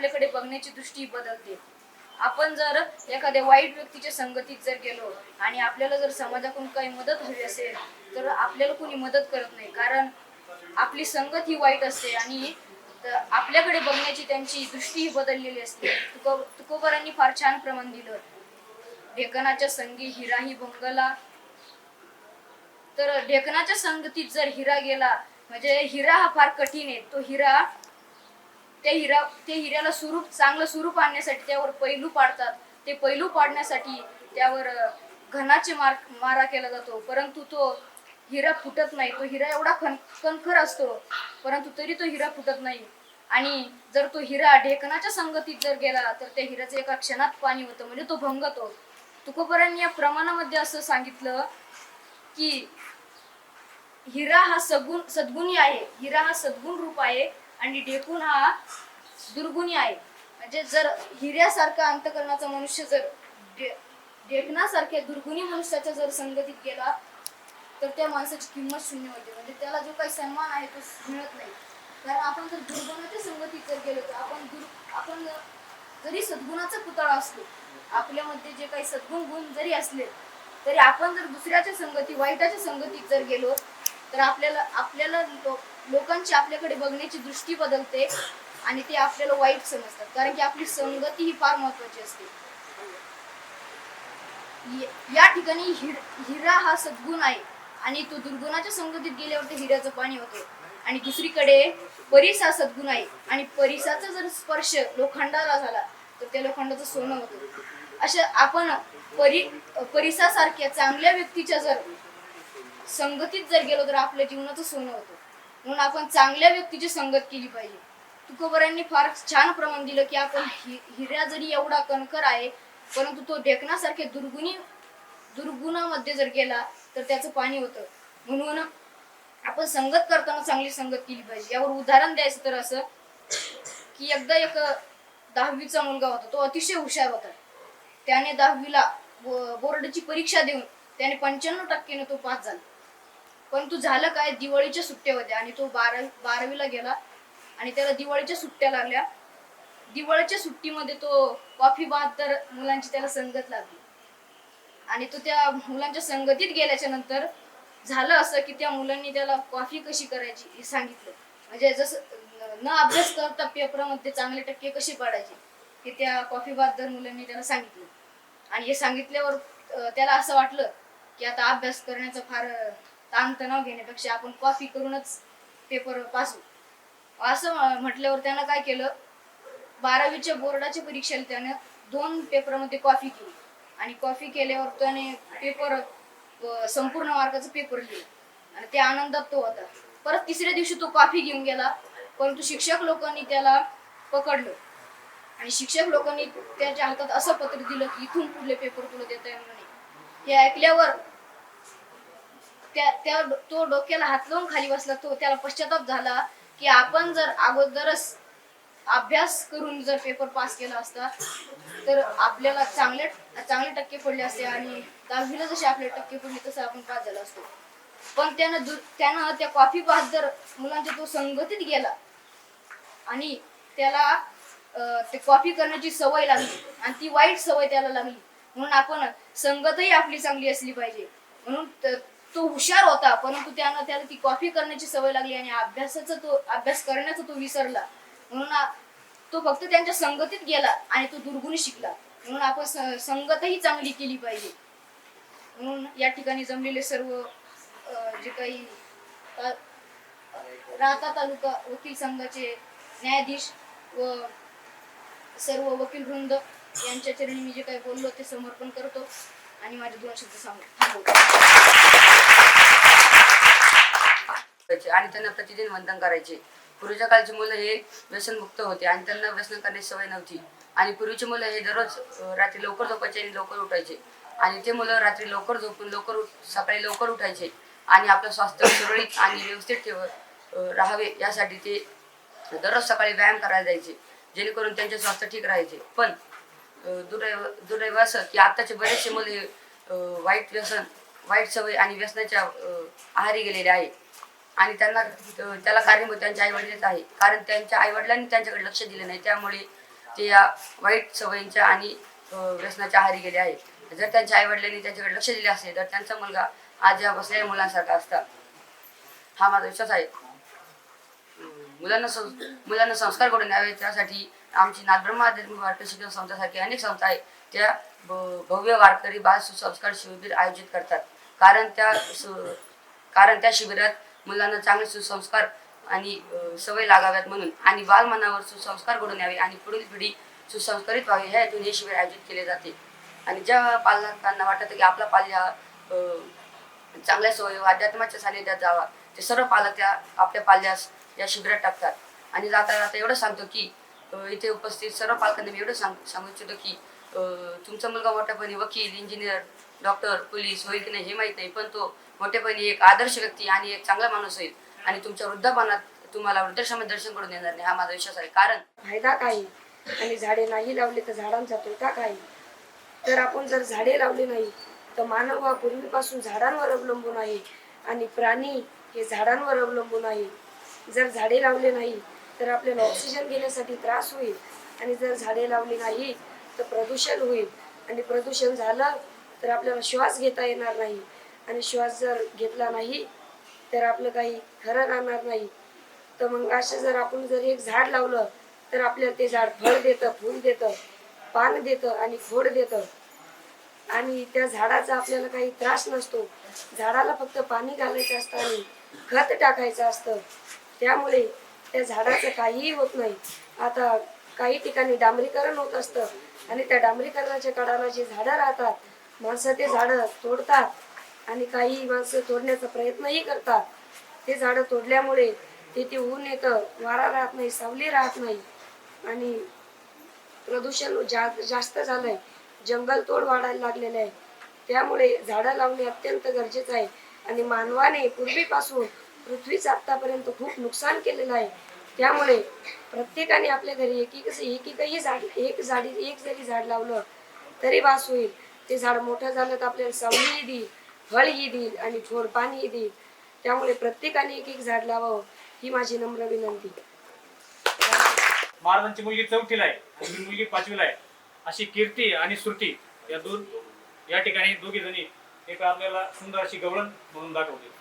आपल्याकडे बघण्याची दृष्टी बदलते. आपण जर एखाद्या वाईट व्यक्तीच्या संगतीत जर गेलो आणि आपल्याला जर समाजाकडून काही मदत हवी असेल तर आपल्याला कोणी मदत करत नाही. कारण आपली संगत ही वाईट असते आणि आपल्याकडे बघण्याची त्यांची दृष्टी ही बदललेली असते. तुको तुकोबरांनी फार छान प्रमाण दिलं. ढेकणाच्या संगी हिराही भंगला तर ढेकणाच्या संगतीत जर हिरा गेला म्हणजे हिरा हा फार कठीण आहे. तो हिरा त्या हिरा ते हिऱ्याला स्वरूप चांगलं स्वरूप आणण्यासाठी त्यावर पैलू पाडतात. ते पैलू पाडण्यासाठी त्यावर घनाचे मार मारा केला जातो. परंतु तो हिरा फुटत नाही. तो हिरा एवढा खन कणखर असतो परंतु तरी तो हिरा फुटत नाही. आणि जर तो हिरा ढेकणाच्या संगतीत जर गेला तर त्या हिऱ्याचं एका क्षणात पाणी होतं म्हणजे तो भंगतो. तुकोबरांनी या प्रमाणामध्ये असं सांगितलं की हिरा हा सगुण सद्गुणी आहे. हिरा हा सद्गुण रूप आहे. आणि ढेकून हा दुर्गुणी आहे. म्हणजे जर हिऱ्यासारखा अंतकरणाचा मनुष्य जर ढेकणासारख्या दुर्गुणी मनुष्याच्या जर संगतीत गेला तर त्या माणसाची किंमत शून्य होते. म्हणजे त्याला जो काही सन्मान आहे तो मिळत नाही. कारण आपण जर दुर्गुणाच्या संगतीत जर गेलो तर आपण दुर् आपण जरी सद्गुणाचा पुतळा असलो आपल्यामध्ये जे काही सद्गुण गुण जरी असले तरी आपण जर दुसऱ्याच्या संगती वाईटाच्या संगतीत जर गेलो तर आपल्याला आपल्याला लोकांची आपल्याकडे बघण्याची दृष्टी बदलते आणि ते आपल्याला वाईट समजतात. कारण की आपली संगती ही फार महत्वाची असते. या ठिकाणी हिरा हा सद्गुण आहे. आणि तो दुर्गुणाच्या संगतीत गेल्यावर ते हिऱ्याचं पाणी होते. आणि दुसरीकडे परीस हा सद्गुण आहे. आणि परिसाचा जर स्पर्श लोखंडाला झाला तर त्या लोखंडाचं सोनं होतं. अशा आपण परी परिसासारख्या चांगल्या व्यक्तीच्या जर संगतीत जर गेलो तर आपल्या जीवनाचं सोनं होतं. म्हणून आपण चांगल्या व्यक्तीची संगत केली पाहिजे. तुकोबरांनी फार छान प्रमाण दिलं की आपण हि हिऱ्या जरी एवढा कणकर आहे परंतु तो देखण्यासारखे दुर्गुणी दुर्गुणामध्ये जर गेला तर त्याचं पाणी होतं. म्हणून आपण संगत करताना चांगली संगत केली पाहिजे. यावर उदाहरण द्यायचं तर असं की एकदा एक दहावीचा मुलगा होता तो अतिशय हुशार होता. त्याने दहावीला बोर्डची बोर्डाची परीक्षा देऊन त्याने पंच्याण्णव टक्क्याने तो पास झाला. पण तू झालं काय? दिवाळीच्या सुट्ट्या होत्या आणि तो बारावी बारावीला गेला आणि त्याला दिवाळीच्या सुट्ट्या लागल्या. दिवाळीच्या सुट्टीमध्ये तो कॉफी बहात्तर मुलांची त्याला संगत लागली. आणि तो त्या मुलांच्या संगतीत गेल्याच्यानंतर झालं असं की त्या मुलांनी त्याला कॉफी कशी करायची हे सांगितलं. म्हणजे जसं न अभ्यास करता पेपरामध्ये चांगले टक्के कसे पाडायचे हे त्या कॉफी दर मुलांनी त्याला सांगितलं. आणि हे सांगितल्यावर त्याला असं वाटलं की आता अभ्यास करण्याचा फार ताणतणाव घेण्यापेक्षा आपण कॉफी करूनच पेपर पास होऊ असं म्हटल्यावर त्यानं काय केलं? बारावीच्या बोर्डाच्या परीक्षेला त्यानं. दोन पेपरमध्ये कॉफी केली. आणि कॉफी केल्यावर त्याने पेपर संपूर्ण मार्काचा पेपर लिहिला. आणि त्या आनंदात तो होता. परत तिसऱ्या दिवशी तो कॉफी घेऊन गेला. परंतु शिक्षक लोकांनी त्याला पकडलं. आणि शिक्षक लोकांनी त्याच्या हातात असं पत्र दिलं की इथून पुढले पेपर तुला देता येणार नाही. हे ऐकल्यावर त्या त्या तो डोक्याला हात लावून खाली बसला तो त्याला पश्चाताप झाला की आपण जर अगोदरच अभ्यास करून जर पेपर पास केला असता तर आपल्याला चांगले चांगले टक्के पडले असते आणि दहावीला जसे आपले टक्के पडले तसं आपण पास झालो असतो. पण त्यानं दु त्यानं त्या कॉफी जर मुलांच्या तो संगतीत गेला आणि त्याला ते कॉपी करण्याची सवय लागली आणि ती वाईट सवय त्याला लागली म्हणून आपण संगतही आपली चांगली असली पाहिजे. म्हणून तो हुशार होता परंतु त्यानं त्याला ती कॉपी करण्याची सवय लागली आणि अभ्यासाचा तो अभ्यास करण्याचा तो विसरला. म्हणून तो फक्त त्यांच्या संगतीत गेला आणि तो दुर्गुणी शिकला. म्हणून आपण संगतही चांगली केली पाहिजे. म्हणून या ठिकाणी जमलेले सर्व जे काही राहता तालुका वकील संघाचे न्यायाधीश व सर्व वकील वृंद यांच्या चरणी मी जे काही बोललो ते समर्पण करतो. आणि माझे दोन शब्द सांगू. आणि त्यांना प्रतिदिन वंदन करायचे. पूर्वीच्या काळची मुलं हे व्यसनमुक्त होते आणि त्यांना व्यसन करण्याची सवय नव्हती. आणि पूर्वीची मुलं हे दररोज रात्री लवकर झोपायचे आणि लवकर उठायचे. आणि ते मुलं रात्री लवकर झोपून लवकर उठ- सकाळी लवकर उठायचे. आणि आपलं स्वास्थ्य सुरळीत आणि व्यवस्थित ठेव राहावे यासाठी ते दररोज सकाळी व्यायाम करायला जायचे. जेणेकरून त्यांचे स्वास्थ्य ठीक राहायचे. पण दुर्दैव दुर्दैव असं की आत्ताचे बरेचसे मुले वाईट व्यसन वाईट सवय आणि व्यसनाच्या आहारी गेलेले आहे आणि त्यांना त्याला कारणीभूत त्यांच्या आईवडिलच आहे कारण त्यांच्या आईवडिलांनी त्यांच्याकडे लक्ष दिले नाही. त्यामुळे ते या वाईट सवयींच्या आणि व्यसनाच्या आहारी गेले आहेत. जर त्यांच्या आईवडिलांनी त्यांच्याकडे लक्ष दिले असते तर त्यांचा मुलगा आज या बसलेल्या मुलांसारखा असता. हा माझा विश्वास आहे. मुलांना सं मुलांना संस्कार घडून यावे त्यासाठी आमची नागब्रह्मादेवी आध्यात्मिक वारकरी शिक्षण संस्थासारखी अनेक संस्था आहेत त्या भ- भव्य वारकरी बाल सुसंस्कार शिबिर आयोजित करतात. कारण त्या कारण त्या शिबिरात मुलांना चांगले सुसंस्कार आणि सवय लागाव्यात म्हणून आणि बालमनावर सुसंस्कार घडून यावे आणि पुढील पिढी सुसंस्कारित व्हावी ह्या हेतून हे शिबिर आयोजित केले जाते. आणि ज्या पालकांना वाटतं की आपला पाल्य चांगल्या सवयी अध्यात्माच्या सानिध्यात जावा. ते सर्व पालक त्या आपल्या पाल्यास या शिबिरात टाकतात. आणि जाता जाता एवढं सांगतो की इथे उपस्थित सर्व पालकांना मी एवढं सांग सांगू इच्छितो की तुमचा मुलगा मोठ्यापणी वकील इंजिनियर डॉक्टर पोलीस होईल की नाही हे माहीत नाही पण तो मोठेपणी एक आदर्श व्यक्ती आणि एक चांगला माणूस होईल आणि तुमच्या वृद्धापणात तुम्हाला वृद्धाश्रमात दर्शन करून देणार नाही हा माझा विश्वास आहे. कारण फायदा काही? आणि झाडे नाही लावले तर झाडांचा तोटा काही? तर आपण जर झाडे लावले नाही तर मानव हा पूर्वीपासून झाडांवर अवलंबून आहे आणि प्राणी हे झाडांवर अवलंबून आहे. जर झाडे लावले नाही तर आपल्याला ऑक्सिजन घेण्यासाठी त्रास होईल आणि जर झाडे लावली नाही तर प्रदूषण होईल. आणि प्रदूषण झालं तर आपल्याला श्वास घेता येणार नाही. आणि श्वास जर घेतला नाही तर आपलं काही खरं राहणार नाही. तर मग असं जर आपण जर एक झाड लावलं तर आपल्याला ते झाड फळ देतं फूल देतं पान देतं आणि खोड देतं. आणि त्या झाडाचा आपल्याला काही त्रास नसतो. झाडाला फक्त पाणी घालायचं असतं आणि खत टाकायचं असतं. त्यामुळे त्या झाडाचं काहीही होत नाही. आता काही ठिकाणी डांबरीकरण होत असतं आणि त्या डांबरीकरणाच्या कडाला जी झाडं राहतात माणसं ते झाडं तोडतात आणि काही माणसं तोडण्याचा प्रयत्नही करतात. ते झाडं तोडल्यामुळे तिथे ऊन येतं वारा राहत नाही सावली राहत नाही आणि प्रदूषण जा जास्त झालंय. जंगल तोड वाढायला लागलेलं आहे. त्यामुळे झाडं लावणे अत्यंत गरजेचं आहे आणि मानवाने पूर्वीपासून पृथ्वीच आत्तापर्यंत खूप नुकसान केलेलं आहे. त्यामुळे प्रत्येकाने आपल्या घरी एक एक एक एकही झाड एक झाडी एक जरी झाड लावलं तरी वास होईल. ते झाड मोठं झालं तर आपल्याला सावलीही देईल फळही देईल आणि थोड पाणीही देईल. त्यामुळे प्रत्येकाने एक एक झाड लावावं ही माझी नम्र विनंती. महाराजांची मुलगी चौथीला आहे आणि मुलगी पाचवीला आहे. अशी कीर्ती आणि श्रुती या दोन या ठिकाणी दोघी जणी एक आपल्याला सुंदर अशी गवळण म्हणून दाखवते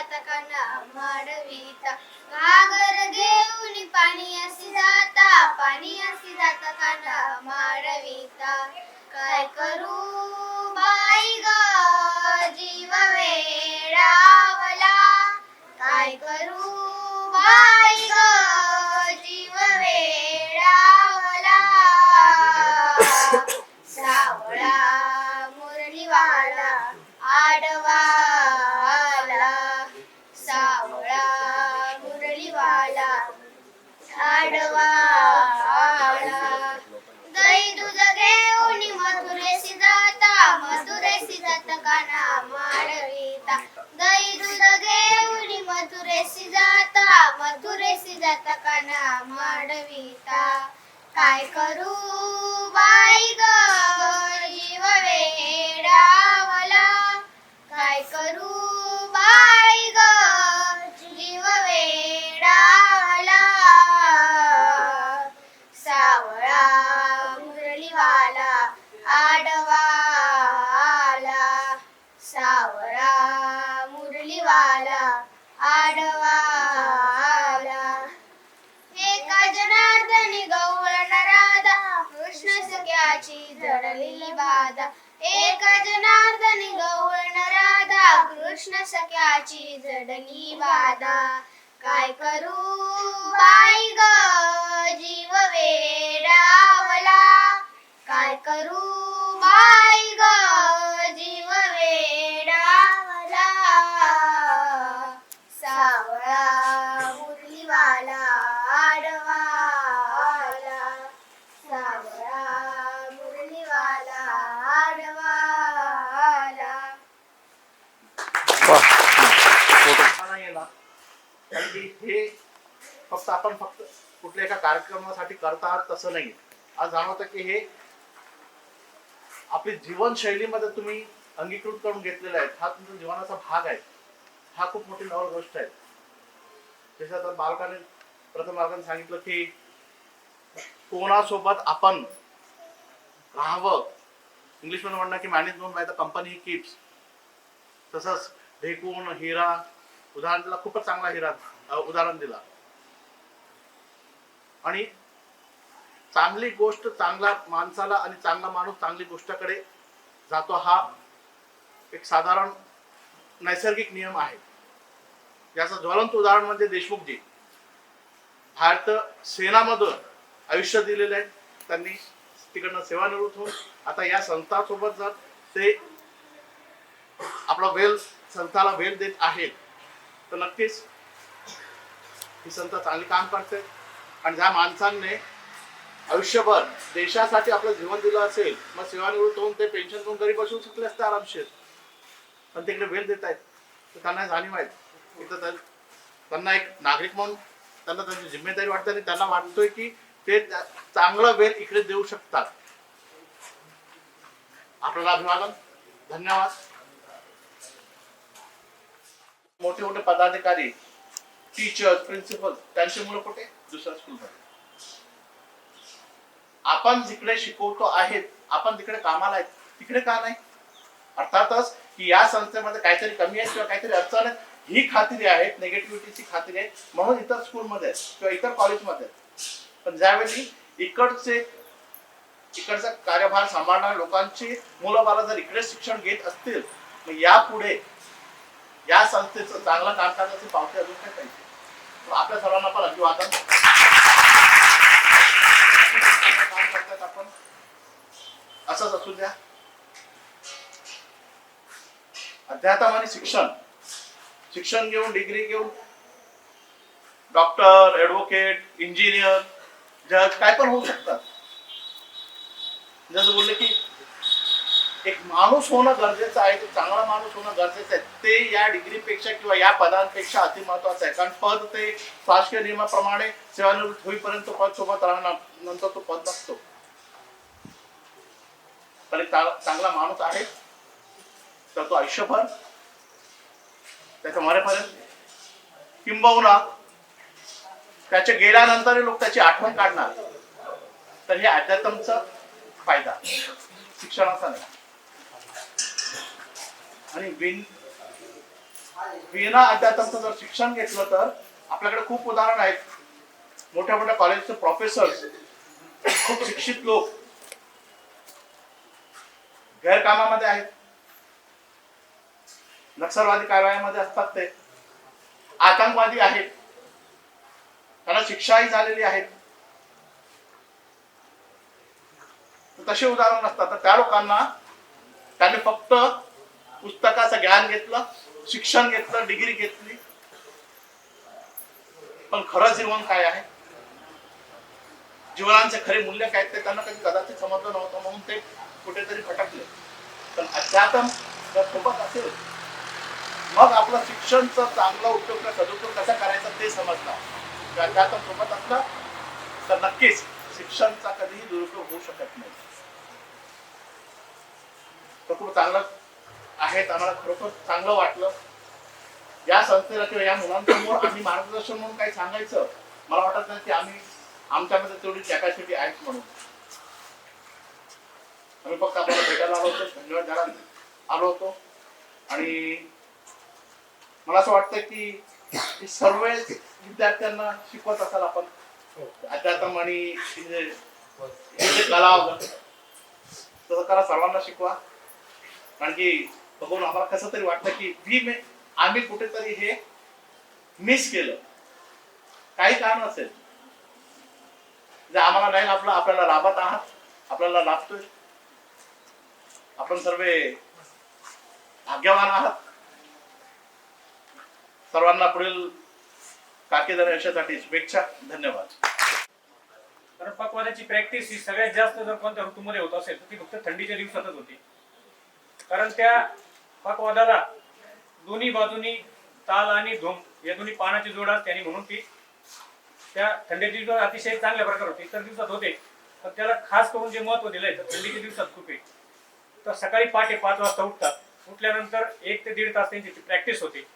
पाणी असे माडवीता घागर घेऊन पाणी असी जाता पाणी असी जाता काना माडवीता काय करू बाई ग जीव वेडावला काय करू बाई ग मथुरेशी जाता मथुरेशी जाता काना माडवीता. काय करू बाय जनार्दनी गवळण राधा कृष्ण सख्याची जडली बाधा. काय करू बाई ग जीव वेडावला? काय करू बाई ग जीव वेडावला सावळा मुरलीवाला आडवाला सावळा मुरलीवाला आडवाला नाही ना कारण की हे आपण फक्त कुठल्या एका कार्यक्रमासाठी करता आहात तसं नाही आज जाणवतं की हे आपली जीवनशैलीमध्ये तुम्ही अंगीकृत करून घेतलेला आहे. हा तुमच्या जीवनाचा भाग आहे. हा खूप मोठी नवल गोष्ट आहे. जसं आता बालकाने प्रथम बालकाने सांगितलं की कोणासोबत आपण राहावं. इंग्लिशमध्ये म्हणणं की मॅनेज म्हणून बाय द कंपनी ही किप्स तसंच ढेकून हिरा उदाहरण दिला खूपच चांगला हिरा उदाहरण दिला. आणि चांगली गोष्ट चांगला माणसाला आणि चांगला माणूस चांगली गोष्टाकडे जातो हा एक साधारण नैसर्गिक नियम आहे. याचं ज्वलंत उदाहरण म्हणजे देशमुखजी. भारत सेनामधून आयुष्य दिलेलं आहे. त्यांनी तिकडनं सेवानिवृत्त होऊन आता या संस्थासोबत जर ते आपला वेल संस्थाला वेल देत आहेत तर नक्कीच ही संस्था चांगली काम करते. आणि ज्या माणसांनी आयुष्यभर देशासाठी आपलं जीवन दिलं असेल मग सेवानिवृत्त होऊन ते पेन्शन घेऊन घरी बसू शकले असते आरामशीर. पण तिकडे वेल देत आहेत. तर त्यांना जाणीव आहेत इथं त्यांना एक नागरिक म्हणून त्यांना त्यांची जिम्मेदारी वाटते आणि त्यांना वाटतोय की ते चांगला चांगलं वेल इकडे देऊ शकतात. आपल्याला अभिवादन. धन्यवाद. मोठे मोठे पदाधिकारी टीचर्स प्रिन्सिपल त्यांची मुलं कुठे? दुसऱ्या स्कूलमध्ये आपण जिकडे शिकवतो आहेत आपण तिकडे कामाला आहेत. तिकडे का नाही? अर्थातच की या संस्थेमध्ये काहीतरी कमी आहे किंवा काहीतरी अडचण आहे ही खात्री आहे निगेटिव्हिटीची खात्री आहे म्हणून इतर स्कूलमध्ये किंवा इतर कॉलेजमध्ये आहेत. पण ज्यावेळी इकडचे इकडचा कार्यभार सांभाळणाऱ्या लोकांची मुलं बाला जर इकडे शिक्षण घेत असतील मग यापुढे या संस्थेचं चांगलं काम करण्याची पावती अजून काय पाहिजे? आपल्या सर्वांना पण अभिवादन काम करतात आपण असंच असू द्या. अध्यात्म आणि शिक्षण. शिक्षण घेऊन डिग्री घेऊन डॉक्टर ऍडव्होकेट इंजिनियर जज काय पण होऊ शकतात जसं बोलले की एक माणूस होणं गरजेचं आहे तो चांगला माणूस होणं गरजेचं आहे ते या डिग्रीपेक्षा किंवा या पदांपेक्षा अति महत्वाचं आहे. कारण पद ते शासकीय नियमाप्रमाणे सेवानिवृत्त होईपर्यंत पद सोबत राहणार नंतर तो पद नसतो. पण एक चांगला माणूस आहे तर तो आयुष्यभर त्याच्या मरेपर्यंत किंबहुना त्याच्या गेल्यानंतरही लोक त्याची आठवण काढणार. तर हे अध्यात्मचा फायदा. शिक्षणाचा नाही. आणि विन विना अध्यात्मचं जर शिक्षण घेतलं तर आपल्याकडे खूप उदाहरण आहेत. मोठ्या मोठ्या कॉलेजचे प्रोफेसर खूप शिक्षित लोक गैरकामामध्ये आहेत. नक्षलवादी कारवायामध्ये असतात ते. आतंकवादी आहेत. त्यांना शिक्षाही झालेली आहे तसे उदाहरण नसतात. तर त्या लोकांना त्यांनी फक्त पुस्तकाचं ज्ञान घेतलं शिक्षण घेतलं डिग्री घेतली. पण खरं जीवन काय आहे? जीवनाचे खरे मूल्य काय ते त्यांना कधी कदाचित समजलं नव्हतं म्हणून ते कुठेतरी भटकले. पण अध्यात्म जर सोबत असेल मग आपलं शिक्षणचा चांगला उपयोग सदुपयोग कसा करायचा ते समजलं. अध्यात्म सोबत असलं तर नक्कीच शिक्षणचा कधीही दुरुपयोग होऊ शकत नाही. तर खूप चांगलं आहेत आम्हाला खरोखर चांगलं वाटलं. या संस्थेला किंवा या मुलांसमोर आम्ही मार्गदर्शन म्हणून काही सांगायचं मला वाटत नाही की आम्ही आमच्यामध्ये तेवढी कॅपॅसिटी आहे म्हणून. आम्ही फक्त आपल्याला भेटायला आलो होतो धन्यवाद द्यायला आलो होतो. आणि मला असं वाटतं की सर्व विद्यार्थ्यांना शिकवत असाल आपण. अध्यात्म आणि हे हे जे कला तसं करा सर्वांना शिकवा. कारण की बघून आम्हाला कसं तरी वाटतं की वी मे आम्ही कुठेतरी हे मिस केलं. काही कारण असेल. जे आम्हाला नाही लाभलं आपल्याला लाभत आहात आपल्याला लाभतोय. आपण सर्व भाग्यवान आहात. सर्वांना पुढील कारकिर्द यशासाठी शुभेच्छा. धन्यवाद. कारण पकवानाची प्रॅक्टिस ही सगळ्यात जास्त जर कोणत्या ऋतूमध्ये होत असेल तर ती फक्त थंडीच्या दिवसातच होती. कारण त्या पकवादाला दोन्ही बाजूनी ताल आणि धूम या दोन्ही पानाची जोड असते आणि म्हणून ती त्या थंडीच्या दिवसात अतिशय चांगल्या प्रकारे होते. इतर दिवसात होते. पण त्याला खास करून जे महत्त्व दिलंय तर थंडीच्या दिवसात खूप आहे. तर सकाळी पहाटे पाच वाजता उठतात. उठल्यानंतर एक ते दीड तास त्यांची प्रॅक्टिस होते.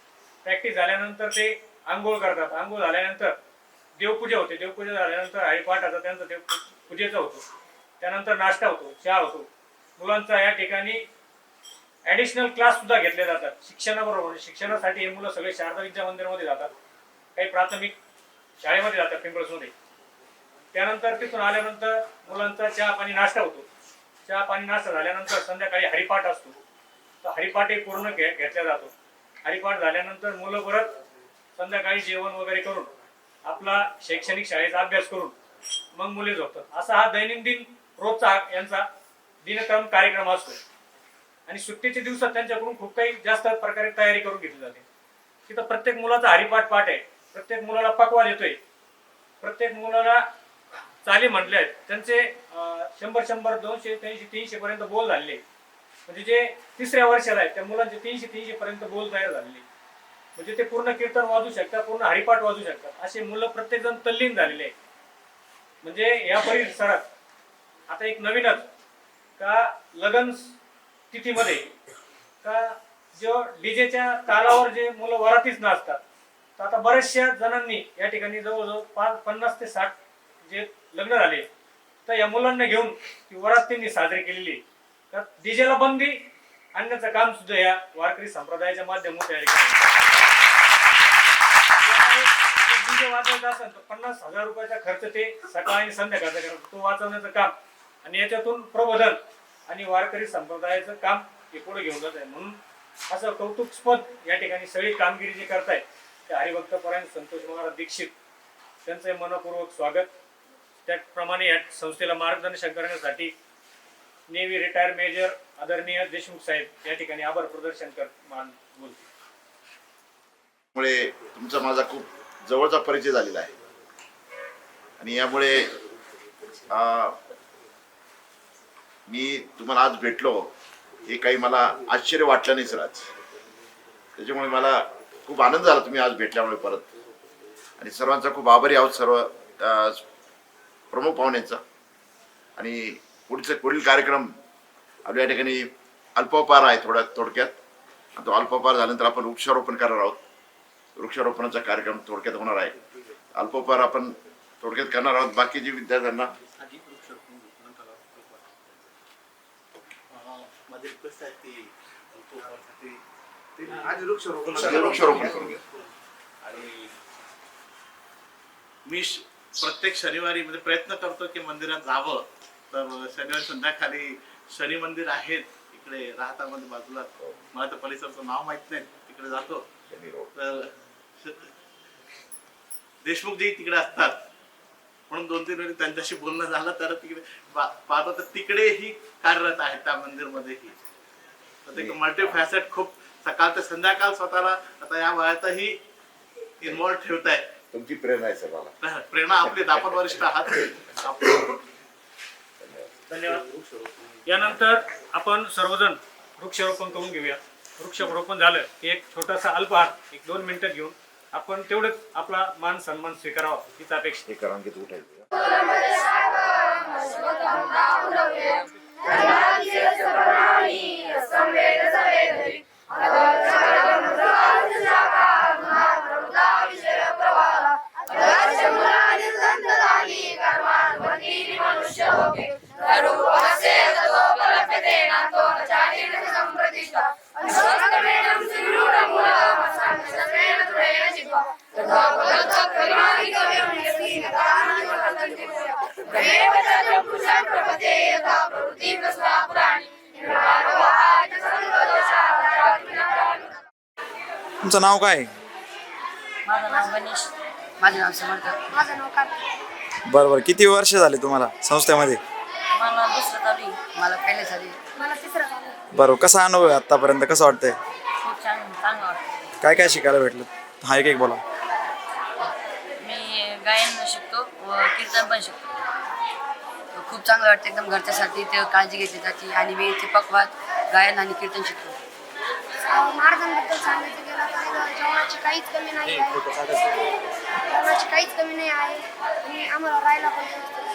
प्रॅक्टिस झाल्यानंतर ते आंघोळ करतात. आंघोळ झाल्यानंतर देवपूजा होते. देवपूजा झाल्यानंतर हरिपाठाचा त्यांचा देव पूजेचा होतो. त्यानंतर नाश्ता होतो. चहा होतो. मुलांचा या ठिकाणी ऍडिशनल क्लास सुद्धा घेतले जातात. शिक्षणाबरोबर म्हणजे शिक्षणासाठी हे मुलं सगळे शारदा विद्या मंदिरमध्ये जातात. काही प्राथमिक शाळेमध्ये जातात पिंपळसमध्ये त्यानंतर तिथून आल्यानंतर मुलांचा चहा पाणी नाश्ता होतो. चहा पाणी नाश्ता झाल्यानंतर संध्याकाळी हरिपाठ असतो. तर हरिपाठ हे पूर्ण घे घेतला जातो. हरिपाठ झाल्यानंतर मुलं परत संध्याकाळी जेवण वगैरे करून आपला शैक्षणिक शाळेचा अभ्यास करून मग मुले झोपतात. असा हा दैनंदिन रोजचा यांचा दिनक्रम कार्यक्रम असतो. आणि सुट्टीच्या दिवसात त्यांच्याकडून खूप काही जास्त प्रकारे तयारी करून घेतली जाते. तिथं प्रत्येक मुलाचा हरिपाठ पाठ आहे. प्रत्येक मुलाला पकवान येतोय. प्रत्येक मुलाला चाली म्हटले आहेत. त्यांचे शंभर शंभर दोनशे तीनशे तीनशे पर्यंत बोल झालेले म्हणजे जे तिसऱ्या वर्षाला आहेत त्या मुलांचे तीनशे तीनशे पर्यंत बोल तयार झालेले म्हणजे ते पूर्ण कीर्तन वाजू शकतात पूर्ण हरिपाठ वाजू शकतात. असे मुलं प्रत्येक जण तल्लीन झालेले आहेत. म्हणजे या परिसरात आता एक नवीनच का लगन तिथीमध्ये का जेव्हा डीजेच्या तालावर जे मुलं वरातीच नाचतात तर आता बऱ्याचशा जणांनी या ठिकाणी जवळजवळ पाच पन्नास ते साठ जे लग्न झाले तर या मुलांना घेऊन ती वरात त्यांनी साजरी केलेली. आहे. तर डीजेला बंदी आणण्याचं काम सुद्धा या वारकरी संप्रदायाच्या माध्यमातून तयारी डीजे वाजवायचा असेल तर पन्नास हजार रुपयाचा खर्च ते सकाळ आणि संध्याकाळचा करतात. तो वाचवण्याचं काम आणि याच्यातून प्रबोधन आणि वारकरी संप्रदायाचं काम हे पुढे घेऊन जात आहे. म्हणून असं कौतुकस्पद या ठिकाणी सगळी कामगिरी जी करतायत ते हरिभक्तपरायण संतोष महाराज दीक्षित त्यांचं मनपूर्वक स्वागत. त्याप्रमाणे या संस्थेला मार्गदर्शन करण्यासाठी नेव्ही रिटायर मेजर आदरणीय देशमुख साहेब या ठिकाणी आभार प्रदर्शन कर मान बोलते त्यामुळे तुमचा माझा खूप जवळचा परिचय झालेला आहे. आणि यामुळे मी तुम्हाला आज भेटलो हे काही मला आश्चर्य वाटलं नाही सर आज त्याच्यामुळे मला खूप आनंद झाला तुम्ही आज भेटल्यामुळे परत. आणि सर्वांचा खूप आभारी आहोत सर्व प्रमुख पाहुण्यांचा. आणि पुढचे पुढील कार्यक्रम आपल्या या ठिकाणी अल्पपार आहे थोड्या थोडक्यात. तो अल्पपार झाल्यानंतर आपण वृक्षारोपण करणार आहोत. वृक्षारोपणाचा कार्यक्रम थोडक्यात होणार आहे. अल्पोपहार आपण थोडक्यात करणार आहोत. बाकीचे विद्यार्थ्यांना माझी रिक्वेस्ट आहे ती अल्पोपहारसाठी ते आधी वृक्षारोपण आणि मी प्रत्येक शनिवारी म्हणजे प्रयत्न करतो की मंदिरात जावं. तर शनिवारी संध्याकाळी शनी मंदिर आहेत इकडे राहतामध्ये बाजूला मला तर परिसरचं नाव माहीत नाही तिकडे जातो. तर देशमुखजी तिकडे असतात. म्हणून दोन तीन वेळी त्यांच्याशी बोलणं झालं तर तिकडे पाहतो तर तिकडेही कार्यरत आहेत त्या मंदिरमध्येही. तर ते मल्टी फॅसेट खूप सकाळ ते संध्याकाळ स्वतःला आता या वयातही इन्व्हॉल्व ठेवताय. तुमची प्रेरणा आहे सर मला प्रेरणा आपली आपण वरिष्ठ आहात. धन्यवाद. यानंतर आपण सर्वजण वृक्षारोपण करून घेऊया. वृक्षारोपण झालं की एक छोटासा अल्पहार एक दोन मिनिटं घेऊन आपण तेवढंच आपला मान सन्मान स्वीकारावा हीच अपेक्षा. हे करांकित उठायचं. तुमचं नाव काय? आहे? माझं नाव गणेश. माझं नाव समर्थ. माझं नाव कार्तिक बरं बरं. किती वर्ष झाले तुम्हाला संस्थेमध्ये? मला दुसरं चालू आहे. मला पहिले झाली मला तिसरं झालं बरं कसा अनुभव आहे आत्तापर्यंत? कसं वाटतंय? खूप छान चांगलं वाटतं काय काय शिकायला भेटलं? हा एक एक बोला. मी गायन शिकतो व कीर्तन पण शिकतो. खूप चांगलं वाटतं. एकदम घरच्यासाठी ते काळजी घेतली जाते आणि मी इथे पकवाद गायन आणि कीर्तन शिकतो. मार्गांबद्दल सांगायचं गेलं तर जेवणाची काहीच कमी नाही आहे जेवणाची काहीच कमी नाही आहे आणि आम्हाला राहायला पण आहे.